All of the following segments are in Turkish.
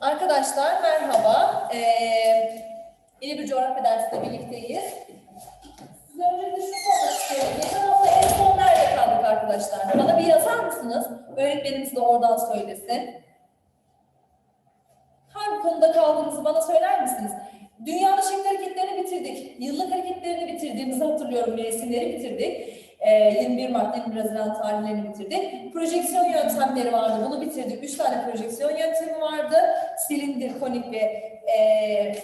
Arkadaşlar merhaba. Ee, yeni bir coğrafya dersiyle birlikteyiz. Size öncelikle şunu sormak istiyorum. Geçen hafta en son nerede kaldık arkadaşlar? Bana bir yazar mısınız? Öğretmenimiz de oradan söylesin. Hangi konuda kaldığımızı bana söyler misiniz? Dünya dışı hareketlerini bitirdik. Yıllık hareketlerini bitirdiğimizi hatırlıyorum. Resimleri bitirdik. Ee, 21 Mart 21 Haziran tarihlerini bitirdik. Projeksiyon yöntemleri vardı. Bunu bitirdik. Üç tane projeksiyon yöntemi vardı. Silindir, konik ve ee,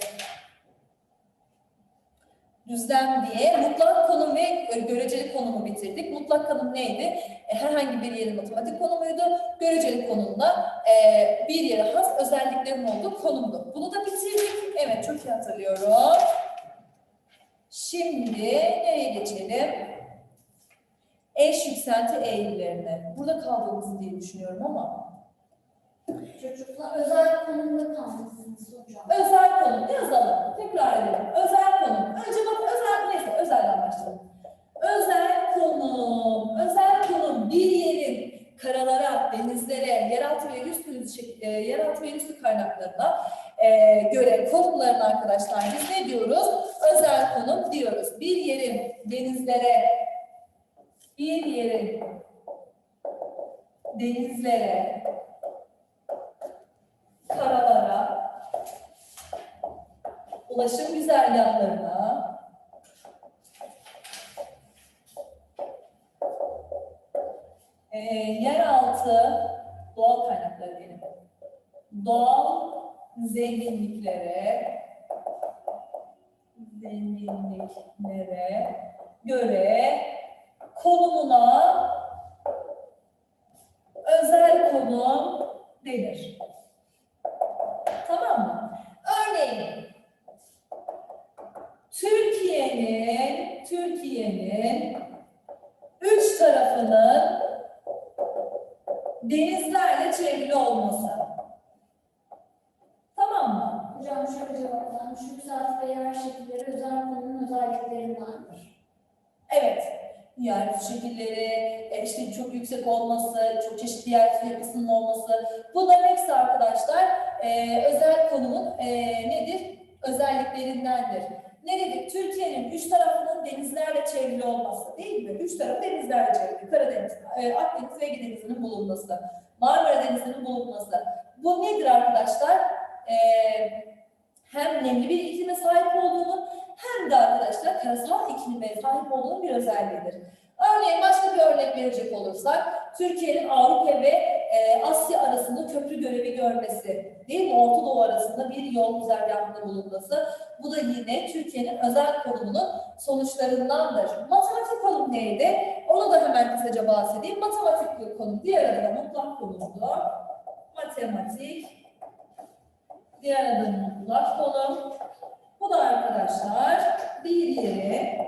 düzlem diye mutlak konum ve göreceli konumu bitirdik. Mutlak konum neydi? E, herhangi bir yerin matematik konumuydu. Göreceli konumda e, bir yere has özelliklerin olduğu konumdu. Bunu da bitirdik. Evet çok iyi hatırlıyorum. Şimdi nereye geçelim? Eş yükselti eğrilerine. Burada kaldığımızı diye düşünüyorum ama. Çocuklar özel konumda kalmışsınız hocam. Özel konum yazalım. Tekrar edelim. Özel konum. Önce bak özel neyse özelden başlayalım. Özel konum. Özel konum bir yerin karalara, denizlere, yeraltı ve üstü, e, yeraltı ve üstü kaynaklarına e, göre konumlarını arkadaşlar biz ne diyoruz? Özel konum diyoruz. Bir yerin denizlere, bir yerin denizlere, karalara, ulaşım güzergahlarına, e, yeraltı doğal kaynakları diyelim. Doğal zenginliklere zenginliklere göre konumuna özel konum denir. Tamam mı? Örneğin Türkiye'nin Türkiye'nin üç tarafının denizlerle çevrili olması. Tamam mı? Hocam şöyle cevaplanmış. Yükselti ve yer şekilleri özel konunun özelliklerindendir. Evet. Yer şekilleri, e, işte çok yüksek olması, çok çeşitli yer yapısının olması. Bunların hepsi arkadaşlar e, özel konumun e, nedir? Özelliklerindendir. Ne dedik? Türkiye'nin üç tarafının denizlerle çevrili olması değil mi? Üç tarafı denizlerle çevrili. Karadeniz, e, Akdeniz ve Ege bulunması. Marmara Denizi'nin bulunması. Bu nedir arkadaşlar? E, hem nemli bir iklime sahip olduğunu hem de arkadaşlar karasal iklime sahip olduğunun bir özelliğidir. Örneğin başka bir örnek verecek olursak, Türkiye'nin Avrupa ve e, Asya arasında köprü görevi görmesi, değil mi? Orta Doğu arasında bir yol güzergahında bulunması. Bu da yine Türkiye'nin özel konumunun sonuçlarındandır. Matematik konum neydi? Onu da hemen kısaca bahsedeyim. Matematik konum diğer adı da mutlak konumdu. Matematik, diğer adı mutlak konum. Bu da arkadaşlar bir yeri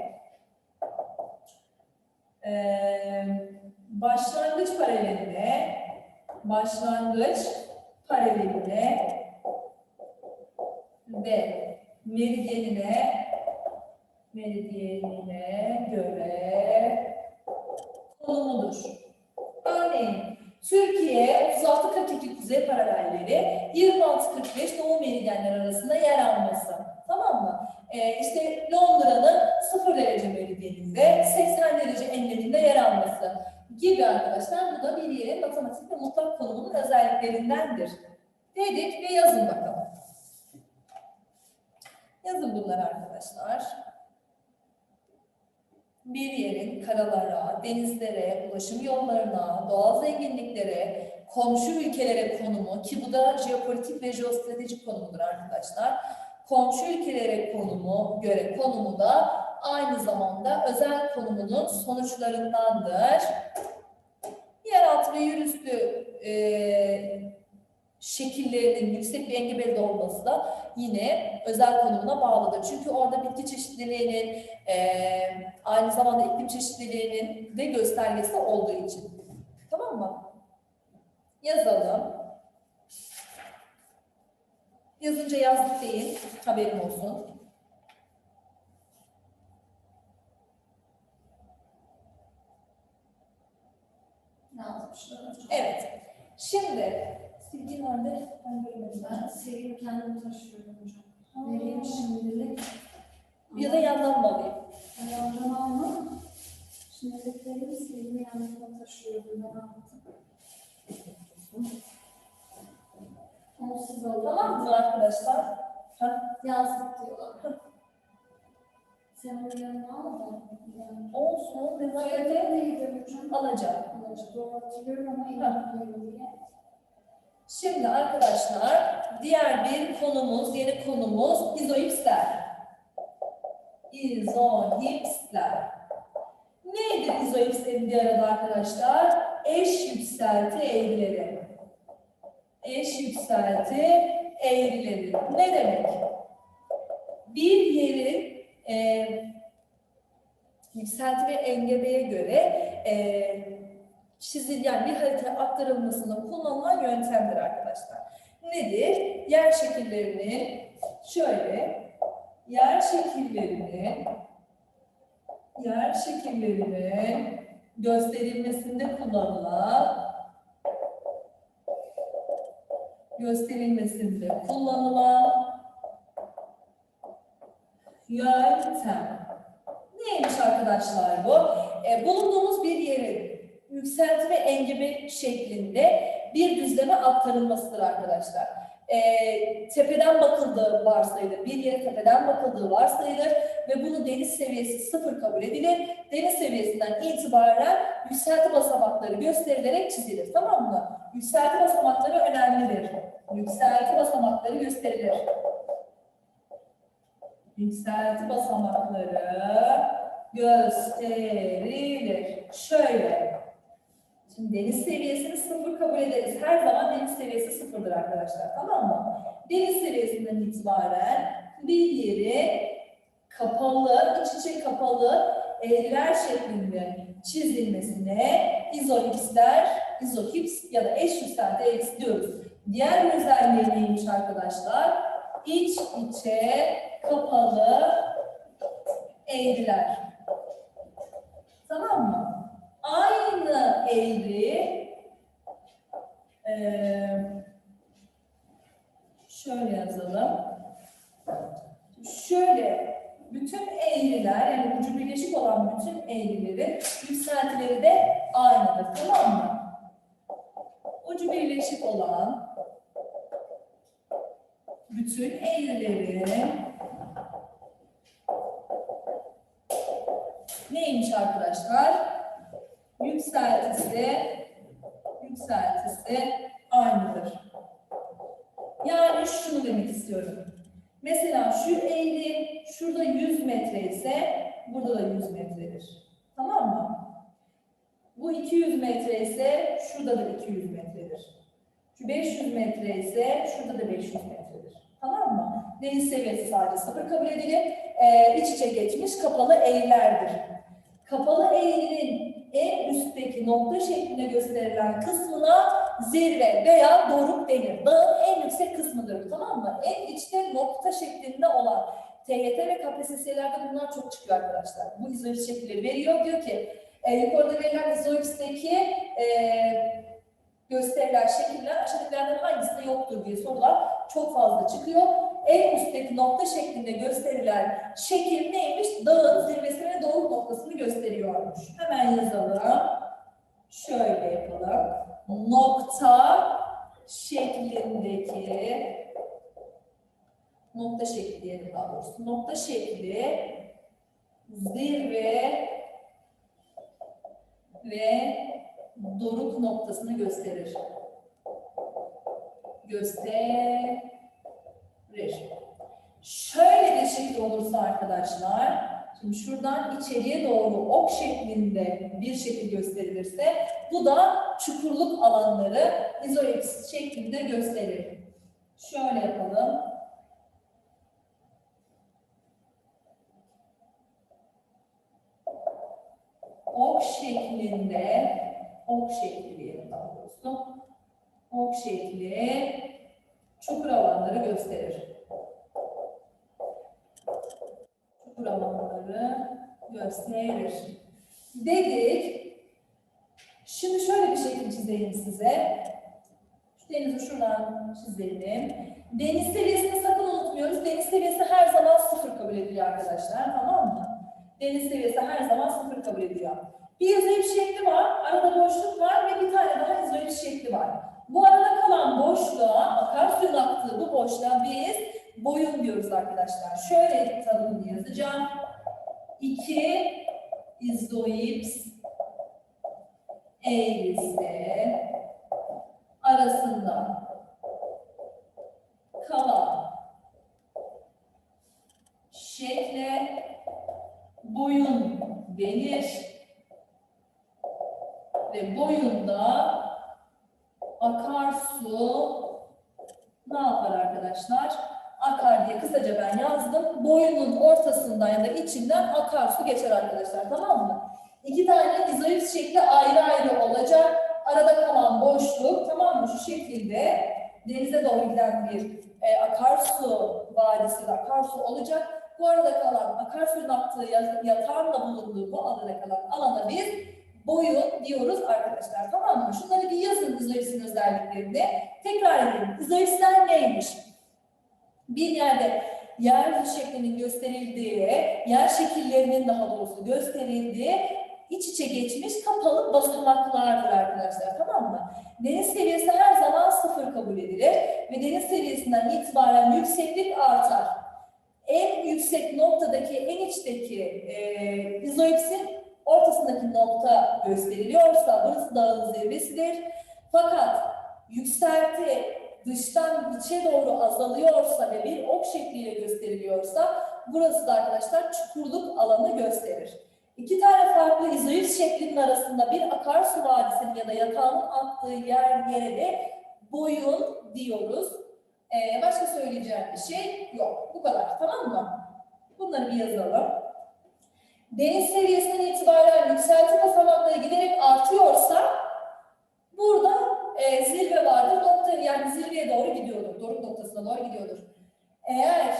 eee, başlangıç paralelinde başlangıç paralelinde ve meridyenine meridyenine göre konumudur. Örneğin Türkiye 36-42 kuzey paralelleri 26-45 doğu meridyenler arasında yer alması. Tamam mı? Ee, işte Londra'nın 0 derece meridyeninde 80 derece enleminde yer alması gibi arkadaşlar. Bu da bir yerin matematik ve mutlak konumunun özelliklerindendir. Dedik ve yazın bakalım. Yazın bunları arkadaşlar. Bir yerin karalara, denizlere, ulaşım yollarına, doğal zenginliklere, komşu ülkelere konumu ki bu da jeopolitik ve jeostratejik konumudur arkadaşlar. Komşu ülkelere konumu göre konumu da aynı zamanda özel konumunun sonuçlarındandır. Yeraltı ve yerüstü e, şekillerinin yüksek bir engebeli olması da yine özel konumuna bağlıdır. Çünkü orada bitki çeşitliliğinin eee, aynı zamanda iklim çeşitliliğinin de göstergesi olduğu için. Tamam mı? Yazalım. Yazınca yazdık değil, haberim olsun. Ne yazmışlar hocam? Evet. Şimdi Silgi nerede? Ben görmedim. Ben sevgimi kendim taşıyorum hocam. Vereyim şimdilik. Ya da yandan mı alayım? Yandan alma. Şimdilik vereyim sevgimi yanımda taşıyorum. Ben aldım. Onu siz alın. Tamam mı arkadaşlar? Ha, Yazdık diyorlar. Sen onu yanına al da. Yani. olsun. Neydi hocam? alacağım. Alacak. Doğru hatırlıyorum ama inanmıyorum diye. Şimdi arkadaşlar diğer bir konumuz, yeni konumuz izoipsler. İzoipsler. Neydi izoipslerin diğer adı arkadaşlar? Eş yükselti eğrileri. Eş yükselti eğrileri. Ne demek? Bir yerin e, yükselti ve engebeye göre e, çizil yani bir harita aktarılmasında kullanılan yöntemdir arkadaşlar. Nedir? Yer şekillerinin şöyle yer şekillerinin yer şekillerinin gösterilmesinde kullanılan gösterilmesinde kullanılan yöntem. Neymiş arkadaşlar bu? E, bulunduğumuz bir yerin yükselti ve engebe şeklinde bir düzleme aktarılmasıdır arkadaşlar. E, tepeden bakıldığı varsayılır. Bir yere tepeden bakıldığı varsayılır ve bunu deniz seviyesi sıfır kabul edilir. Deniz seviyesinden itibaren yükselti basamakları gösterilerek çizilir. Tamam mı? Yükselti basamakları önemlidir. Yükselti basamakları gösterilir. Yükselti basamakları gösterilir. Şöyle. Şimdi deniz seviyesini sıfır kabul ederiz. Her zaman deniz seviyesi sıfırdır arkadaşlar. Tamam mı? Deniz seviyesinden itibaren bir yeri kapalı, iç içe kapalı eğriler şeklinde çizilmesine izohipsler, izohips ya da eş yükselti eğrisi diyoruz. Diğer özelliği neymiş arkadaşlar? İç içe kapalı eğriler. Tamam mı? Aynı eğri eee, şöyle yazalım. Şöyle bütün eğriler yani ucu birleşik olan bütün eğrilerin yükseltileri de birleşik olan bütün eğrilerin neymiş arkadaşlar? Yükseltisi yükseltisi aynıdır. Yani şunu demek istiyorum. Mesela şu eğri şurada 100 metre ise burada da 100 metredir. Tamam mı? Bu 200 metre ise şurada da 200 metredir. Şu 500 metre ise şurada da 500 metredir. Tamam mı? Deniz seviyesi sadece sıfır kabul edilir. Ee, iç içe geçmiş kapalı eğrilerdir. Kapalı eğrinin en üstteki nokta şeklinde gösterilen kısmına zirve veya doruk denir. Dağın en yüksek kısmıdır tamam mı? En içte nokta şeklinde olan TYT ve KPSS'lerde bunlar çok çıkıyor arkadaşlar. Bu izoips şekilleri veriyor. Diyor ki e, yukarıda verilen izoipsteki e, gösterilen şekiller aşağıdakilerden hangisinde yoktur diye sorular çok fazla çıkıyor. En üstteki nokta şeklinde gösterilen şekil neymiş? Dağın zirvesine doğru noktasını gösteriyormuş. Hemen yazalım. Şöyle yapalım. Nokta şeklindeki nokta şekli diyelim daha doğrusu. Nokta şekli zirve ve doruk noktasını gösterir. Gösterir. Şöyle bir şekil olursa arkadaşlar, şimdi şuradan içeriye doğru ok şeklinde bir şekil gösterilirse, bu da çukurluk alanları izolips şeklinde gösterir. Şöyle yapalım. Ok şeklinde, ok şekli diyelim daha doğrusu. Ok şekli çukur alanları gösterir. Çukur alanları gösterir. Dedik. Şimdi şöyle bir şekil çizeyim size. Şu denizi şuradan çizelim. Deniz seviyesini sakın unutmuyoruz. Deniz seviyesi her zaman sıfır kabul ediliyor arkadaşlar. Tamam mı? Deniz seviyesi her zaman sıfır kabul ediliyor. Bir izoip şekli var, arada boşluk var ve bir tane daha izoip şekli var. Bu arada kalan boşluğa, akarsuyun aktığı bu boşluğa biz boyun diyoruz arkadaşlar. Şöyle tanımını yazacağım. İki izoips eğrisi arasında kalan şekle boyun denir ve boyunda akarsu ne yapar arkadaşlar? Akar diye kısaca ben yazdım. Boyunun ortasından ya da içinden akarsu geçer arkadaşlar tamam mı? İki tane izoips şekli ayrı ayrı olacak. Arada kalan boşluk tamam mı? Şu şekilde denize doğru giden bir e, akarsu vadisi, akarsu olacak. Bu arada kalan akarsuyun aktığı ya- yatağın da bulunduğu bu alana kalan alana biz boyun diyoruz arkadaşlar tamam mı? Şunları bir yazın izoipsin özelliklerini. Tekrar edelim. İzoipsler neymiş? Bir yerde yer şeklinin gösterildiği, yer şekillerinin daha doğrusu gösterildiği iç içe geçmiş kapalı basamaklardır arkadaşlar tamam mı? Deniz seviyesi her zaman sıfır kabul edilir ve deniz seviyesinden itibaren yükseklik artar. En yüksek noktadaki, en içteki e, izoipsin ortasındaki nokta gösteriliyorsa burası dağın zirvesidir. Fakat yükselti dıştan içe doğru azalıyorsa ve bir ok şekliyle gösteriliyorsa burası da arkadaşlar çukurluk alanı gösterir. İki tane farklı izoips şeklinin arasında bir akarsu vadisinin ya da yatağının aktığı yer yere de boyun diyoruz. Ee, başka söyleyeceğim bir şey yok. Bu kadar. Tamam mı? Bunları bir yazalım. Deniz seviyesinden itibaren yükselti basamakları giderek artıyorsa burada e, zirve vardır. Nokta, yani zirveye doğru gidiyordur. Doruk noktasına doğru gidiyordur. Eğer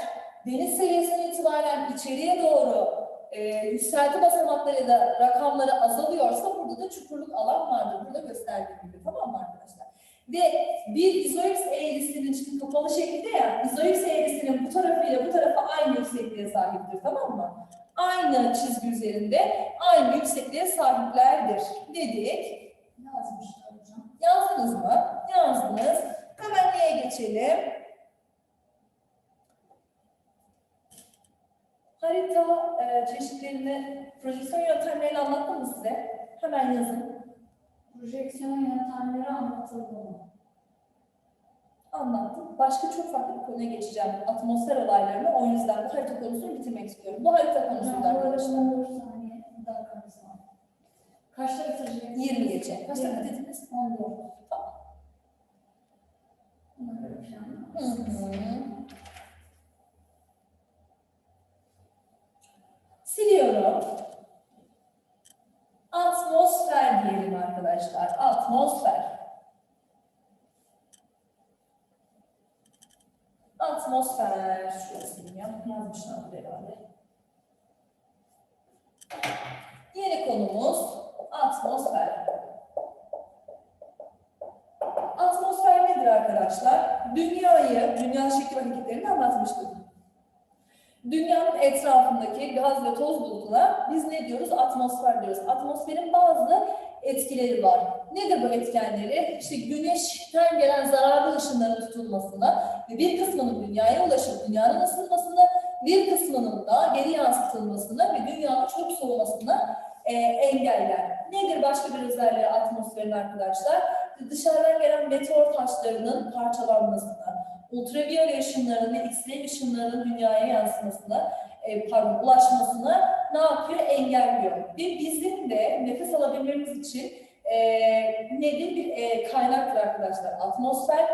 deniz seviyesinden itibaren içeriye doğru e, yükselti basamakları da rakamları azalıyorsa burada da çukurluk alan vardır. Burada gösterdiğim gibi. Tamam mı arkadaşlar? Ve bir izoips eğrisinin şimdi kapalı şekilde ya, izoips eğrisinin bu tarafıyla bu tarafı aynı yüksekliğe sahiptir. Tamam mı? Aynı çizgi üzerinde aynı yüksekliğe sahiplerdir dedik. Yazmışlar hocam. Yazdınız mı? Yazdınız. Hemen neye geçelim? Harita e, çeşitlerini, projeksiyon yöntemlerini anlattım mı size? Hemen yazın. Projeksiyon yöntemleri anlatıldı mı? Anlattım. Başka çok farklı bir konuya geçeceğim. Atmosfer olaylarını. O yüzden bu harita konusunu bitirmek istiyorum. Bu harita konusunda arkadaşlar. 14 saniye dakikamız var. Kaçta bitireceğiz? 20 geçe. Kaç dakika 20. dediniz? 14. Tamam. Hı hı. Siliyorum. Atmosfer diyelim arkadaşlar. Atmosfer. Atmosfer. Şurası ya. Yazmışlar herhalde. Yeni konumuz atmosfer. Atmosfer nedir arkadaşlar? Dünyayı, dünya şekli ve hareketlerini anlatmıştık. Dünyanın etrafındaki gaz ve toz bulutuna biz ne diyoruz? Atmosfer diyoruz. Atmosferin bazı etkileri var. Nedir bu etkenleri? İşte güneşten gelen zararlı ışınların tutulmasına ve bir kısmının dünyaya ulaşıp dünyanın ısınmasını, bir kısmının da geri yansıtılmasını ve dünyanın çok soğumasını e, engeller. Nedir başka bir özelliği atmosferin arkadaşlar? Dışarıdan gelen meteor taşlarının parçalanmasını, ultraviyole ışınlarının X-ray ışınlarının dünyaya yansımasını, e, pardon, ulaşmasını ne yapıyor? Engelliyor. Ve bizim de nefes alabilmemiz için e, nedir? Bir e, kaynaktır arkadaşlar. Atmosfer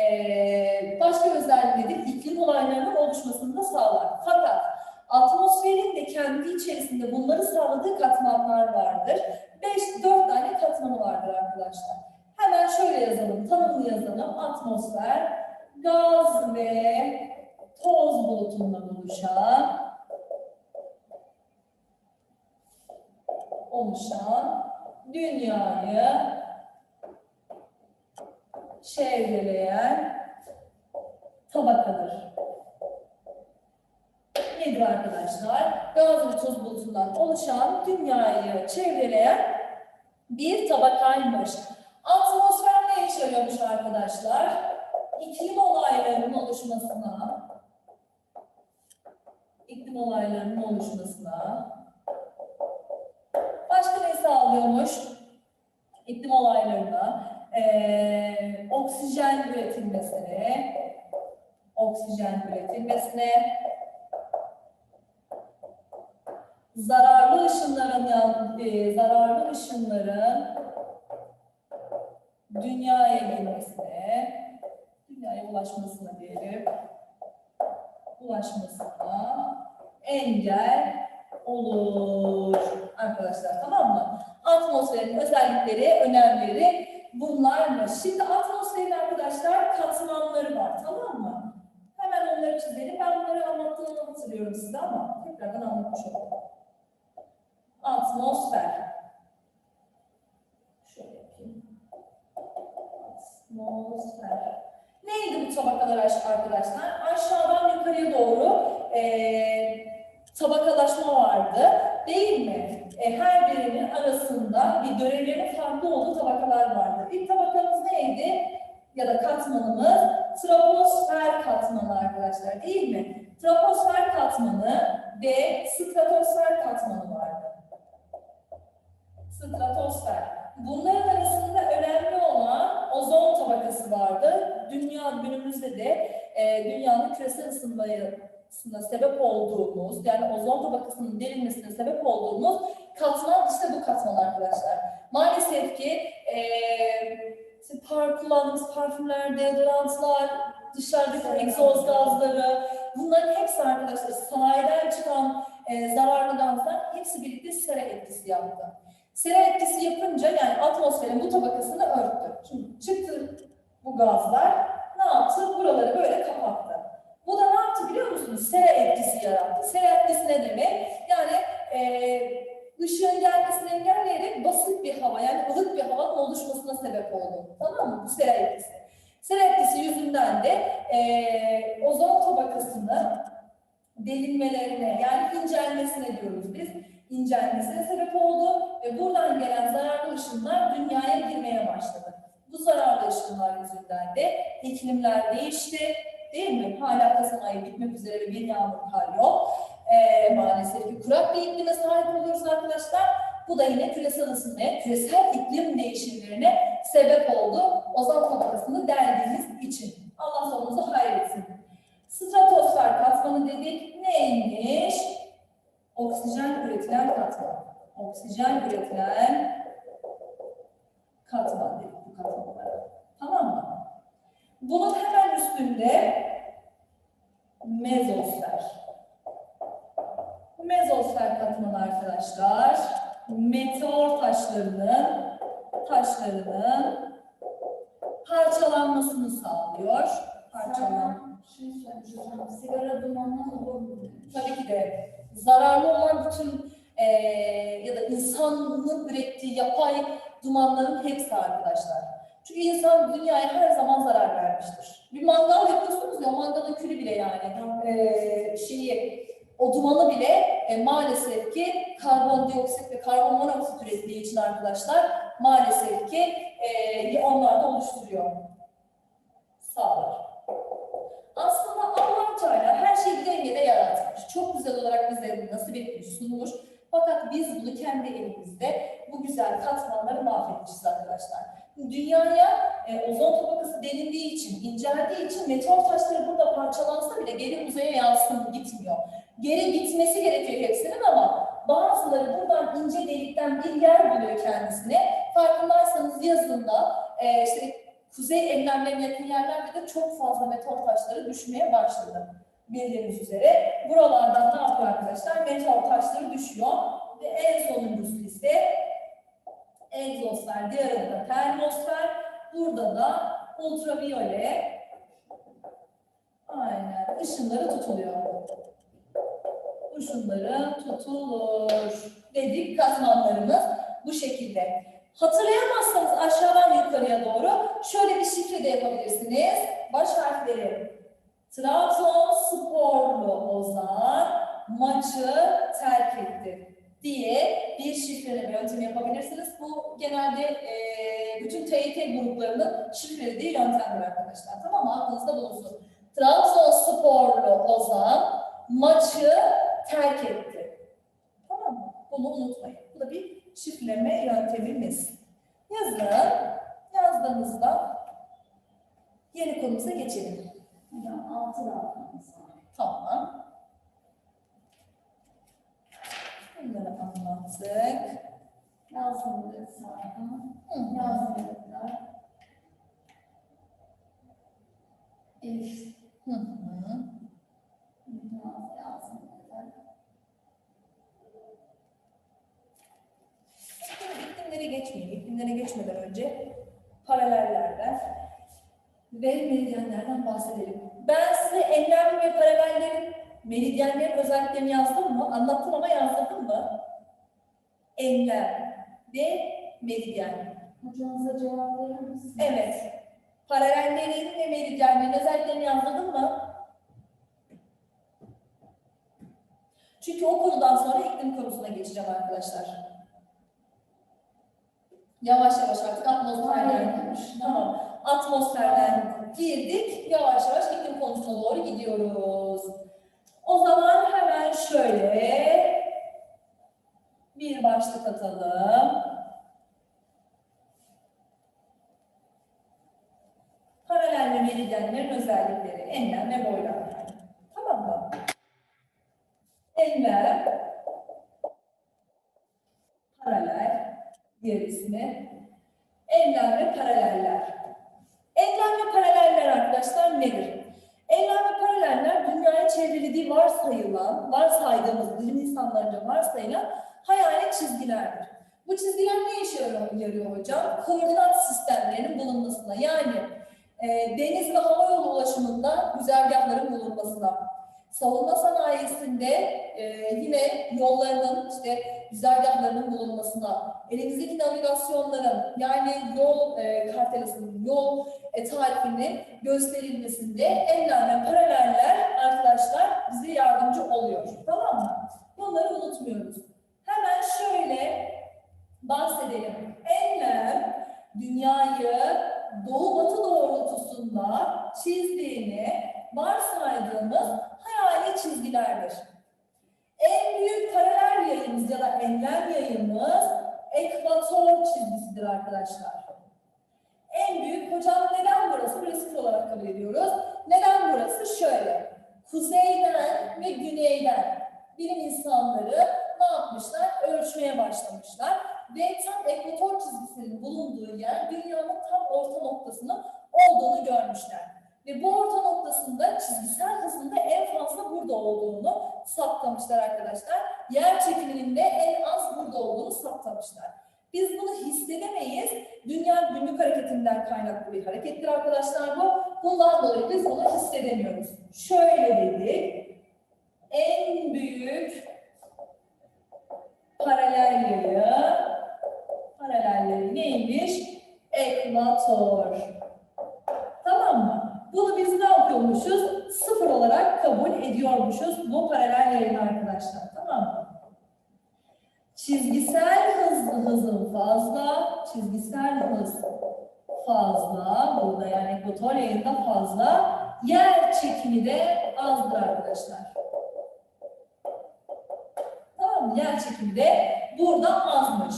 e, başka özelliği nedir? İklim olaylarının oluşmasını da sağlar. Fakat atmosferin de kendi içerisinde bunları sağladığı katmanlar vardır. 5-4 tane katmanı vardır arkadaşlar. Hemen şöyle yazalım, tanımını yazalım. Atmosfer, gaz ve toz bulutundan oluşan oluşan dünyayı çevreleyen tabakadır. Nedir arkadaşlar? Gaz ve toz bulutundan oluşan dünyayı çevreleyen bir tabakaymış. Atmosfer ne işe yarıyormuş arkadaşlar? İklim olaylarının oluşmasına, iklim olaylarının oluşmasına, sağlıyormuş? İklim olaylarına, eee, oksijen üretilmesine, oksijen üretilmesine, zararlı ışınların yan, eee, zararlı ışınların dünyaya girmesine, dünyaya ulaşmasına diyelim, ulaşmasına engel olur arkadaşlar tamam mı? Atmosferin özellikleri, önemleri bunlarmış. Şimdi atmosferin arkadaşlar katmanları var tamam mı? Hemen onları çizelim. Ben bunları anlattığımı hatırlıyorum size ama tekrardan anlatmış olayım. Atmosfer. Şöyle yapayım. Atmosfer. Neydi bu tabakalar aş- arkadaşlar? Aşağıdan yukarıya doğru eee, tabakalaşma vardı. Değil mi? E, her birinin arasında bir görevlerinin farklı olduğu tabakalar vardı. İlk tabakamız neydi? Ya da katmanımız troposfer katmanı arkadaşlar değil mi? Troposfer katmanı ve stratosfer katmanı vardı. Stratosfer. Bunların arasında önemli olan ozon tabakası vardı. Dünya günümüzde de e, dünyanın küresel ısınmasına sebep olduğumuz, yani ozon tabakasının delinmesine sebep olduğumuz katman işte bu katman arkadaşlar. Maalesef ki e, işte par kullandığımız parfümler, deodorantlar, dışarıdaki egzoz gazları, bunların hepsi arkadaşlar sanayiden çıkan e, zararlı gazlar hepsi birlikte sera etkisi yaptı. Sera etkisi yapınca yani atmosferin bu tabakasını örttü. Şimdi çıktı bu gazlar ne yaptı? Buraları böyle kapattı. Bu da ne yaptı biliyor musunuz? Sera etkisi yarattı. Sera etkisi ne demek? Yani e, ışığın gelmesini engelleyerek basit bir hava yani ılık bir havanın oluşmasına sebep oldu. Tamam mı? Bu sera etkisi. Sera etkisi yüzünden de e, ozon tabakasının delinmelerine yani incelmesine diyoruz biz. İncelmesine sebep oldu ve buradan gelen zararlı ışınlar dünyaya girmeye başladı. Bu zararlı ışınlar yüzünden de iklimler değişti. Değil mi? Hala Kasım ayı bitmek üzere bir yağmur kar yok. Ee, maalesef ki kurak bir iklime sahip oluyoruz arkadaşlar. Bu da yine küresel ısınmaya, küresel iklim değişimlerine sebep oldu. Ozon tabakasını deldiğimiz için. Allah sonumuzu hayretsin. Stratosfer katmanı dedik. Neymiş? Oksijen üretilen katman. Oksijen üretilen katman dedik bu katmanlara. Tamam mı? Bunun hemen üstünde mezosfer. Mezosfer katmanı arkadaşlar meteor taşlarının taşlarının parçalanmasını sağlıyor. Parçalan. Şey. Sigara dumanı olur mu? Tabii ki de zararlı olan bütün eee, ya da insanın ürettiği yapay dumanların hepsi arkadaşlar. Çünkü insan dünyaya her zaman zarar vermiştir. Bir mangal yapıyorsunuz ya, mangalın külü bile yani eee, şeyi, o dumanı bile e, maalesef ki karbondioksit ve karbon monoksit ürettiği için arkadaşlar maalesef ki e, onlar da oluşturuyor. Sağlar. Aslında Allah Teala her şeyi bir dengede yaratmış. Çok güzel olarak bize nasip etmiş, sunmuş. Fakat biz bunu kendi elimizde bu güzel katmanları mahvetmişiz arkadaşlar. Dünyaya e, ozon tabakası delindiği için, inceldiği için meteor taşları burada parçalansa bile geri uzaya yansın gitmiyor. Geri gitmesi gerekiyor hepsinin ama bazıları buradan ince delikten bir yer buluyor kendisine. Farkındaysanız yazında e, işte kuzey enlemlerine yakın yerlerde de çok fazla meteor taşları düşmeye başladı. Bildiğiniz üzere. Buralardan ne yapıyor arkadaşlar? Meteor taşları düşüyor. Ve en sonuncusu ise egzosfer, diğer adı da termosfer. Burada da ultraviyole aynen ışınları tutuluyor. Işınları tutulur. Dedik katmanlarımız bu şekilde. Hatırlayamazsanız aşağıdan yukarıya doğru şöyle bir şifre de yapabilirsiniz. Baş harfleri. Trabzonsporlu Ozan maçı terk etti diye bir şifreleme yöntemi yapabilirsiniz. Bu genelde eee, bütün TYT gruplarının şifrelediği yöntemdir arkadaşlar. Tamam mı? Aklınızda bulunsun. Trabzonsporlu Ozan maçı terk etti. Tamam mı? Bunu unutmayın. Bu da bir şifreleme yöntemimiz. Yazın. Yazdığınızda yeni konumuza geçelim. Hocam altı rakamımız var. Tamam. Bunları anlattık. Yazımları sayfa. Yazımlar. Elif. Hı hı. Yazımlar. Şimdi iklimlere geçmeyeyim. İklimlere geçmeden önce paralellerden ve meridyenlerden bahsedelim. Ben size enlem ve paralellerin, meridyenlerin özelliklerini yazdım mı? Anlattım ama yazdırdım mı? Enlem ve meridyen. Hocamıza cevap verir misiniz? Evet. Paralellerin ve meridyenlerin özelliklerini yazdırdın mı? Çünkü o konudan sonra iklim konusuna geçeceğim arkadaşlar. Yavaş yavaş artık atmosferden, tamam, atmosferden girdik. Yavaş yavaş iklim konusuna doğru gidiyoruz. O zaman hemen şöyle bir başlık atalım. Paralel ve meridyenlerin özellikleri, enlem ve boylam yani. Tamam mı? Enlem, paralel, diğer ismi. Enlem ve paraleller. Enlem ve paraleller arkadaşlar nedir? Enlem ve paraleller dünyaya çevrelediği varsayılan, varsaydığımız bilim insanlarınca varsayılan hayali çizgilerdir. Bu çizgiler ne işe yarıyor hocam? Koordinat sistemlerinin bulunmasına yani e, deniz ve hava yolu ulaşımında güzergahların bulunmasına, savunma sanayisinde e, yine yollarının işte güzergahlarının bulunmasına, elimizdeki navigasyonların yani yol e, kartelasının, yol e, tarifinin gösterilmesinde ve paraleller arkadaşlar bize yardımcı oluyor. Tamam mı? Bunları unutmuyoruz. Hemen şöyle bahsedelim. Enlem dünyayı doğu batı doğrultusunda çizdiğini varsaydığımız hayali çizgilerdir. En büyük paralel yayımız ya da enlem yayımız ekvator çizgisidir arkadaşlar. En büyük, hocam neden burası? Resif olarak kabul ediyoruz. Neden burası? Şöyle, kuzeyden ve güneyden bilim insanları ne yapmışlar? Ölçmeye başlamışlar. Ve tam ekvator çizgisinin bulunduğu yer dünyanın tam orta noktasının olduğunu görmüşler. Ve bu orta noktasında çizgisel saptamışlar arkadaşlar. Yer çekiminin de en az burada olduğunu saptamışlar. Biz bunu hissedemeyiz. Dünya günlük hareketinden kaynaklı bir harekettir arkadaşlar bu. Bundan dolayı biz bunu hissedemiyoruz. Şöyle dedik. En büyük paralel yayı paralelleri neymiş? Ekvator. Bunu biz ne yapıyormuşuz? Sıfır olarak kabul ediyormuşuz bu paralel yayını arkadaşlar. Tamam mı? Çizgisel hız hızın fazla, çizgisel hız fazla, burada yani ekvator yayında fazla, yer çekimi de azdır arkadaşlar. Tamam mı? Yer çekimi de burada azmış.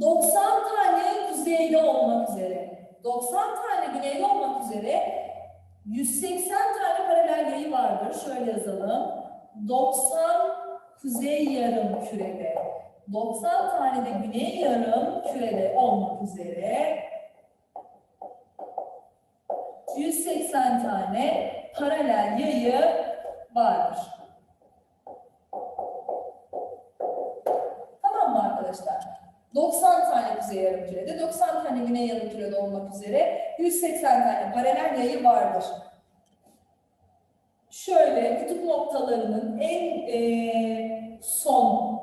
90 tane kuzeyde olmak üzere, 90 tane güneyde olmak üzere 180 tane paralel yayı vardır. Şöyle yazalım. 90 kuzey yarım kürede, 90 tane de güney yarım kürede olmak üzere 180 tane paralel yayı vardır. 90 tane kuzey yarım kürede, 90 tane güney yarım kürede olmak üzere 180 tane paralel yayı vardır. Şöyle kutup noktalarının en eee, son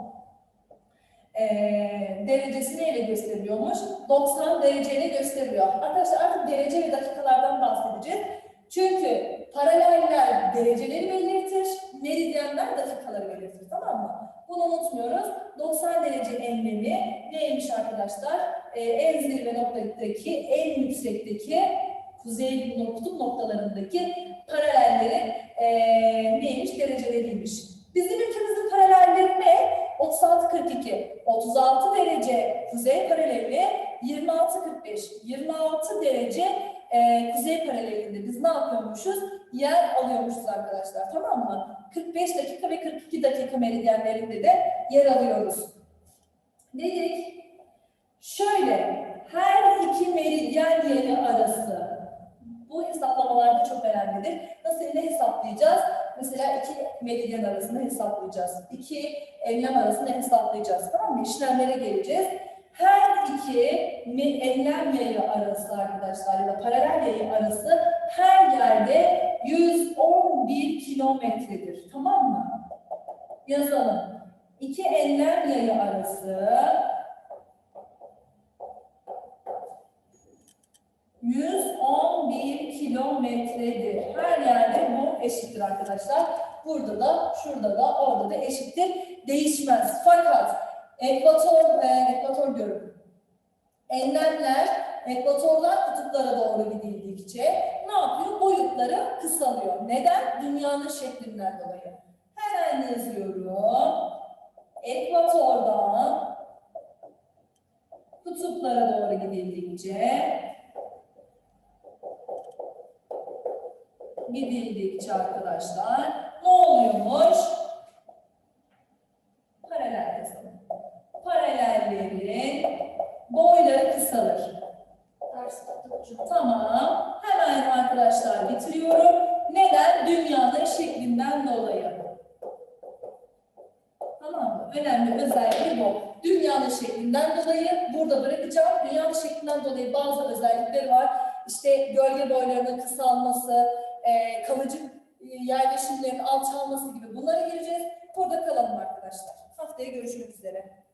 eee derecesi neyle gösteriliyormuş? 90 dereceyle gösteriliyor. Arkadaşlar artık derece ve dakikalar bahsedeceğiz. Çünkü paraleller dereceleri belirtir, meridyenler dakikaları belirtir. Tamam mı? Bunu unutmuyoruz. 90 derece enlemi neymiş arkadaşlar? Ee, en zirve noktadaki, en yüksekteki kuzey kutup noktalarındaki paralellerin ee, neymiş? Dereceleriymiş. Bizim ülkemizin paralelleri ne? 36-42, 36 derece kuzey paraleli, 26-45, 26 derece e, kuzey paralelinde biz ne yapıyormuşuz? Yer alıyormuşuz arkadaşlar tamam mı? 45 dakika ve 42 dakika meridyenlerinde de yer alıyoruz. Dedik, şöyle her iki meridyen yeri arası bu hesaplamalarda çok önemlidir. Nasıl ne hesaplayacağız? Mesela iki meridyen arasını hesaplayacağız. İki enlem arasını hesaplayacağız. Tamam mı? İşlemlere geleceğiz. Her iki enlem yayı arası arkadaşlar ya da paralel yayı arası her yerde 111 kilometredir. Tamam mı? Yazalım. İki enlem yayı arası 111 kilometredir. Her yerde bu eşittir arkadaşlar. Burada da, şurada da, orada da eşittir. Değişmez. Fakat ekvator, e, ekvator diyorum. Enlemler ekvatordan kutuplara doğru gidildikçe ne yapıyor? Boyutları kısalıyor. Neden? Dünyanın şeklinden dolayı. Hemen yazıyorum. Ekvatordan kutuplara doğru gidildikçe gidildikçe arkadaşlar ne oluyormuş? Paralel. Paralellerin boyları kısalır. Tamam. Hemen arkadaşlar bitiriyorum. Neden? Dünyanın şeklinden dolayı. Tamam mı? Önemli özelliği bu. Dünyanın şeklinden dolayı burada bırakacağım. Dünyanın şeklinden dolayı bazı özellikleri var. İşte gölge boylarının kısalması, e, kalıcı e, yerleşimlerin alçalması gibi bunlara gireceğiz. Burada kalalım arkadaşlar. Haftaya görüşmek üzere.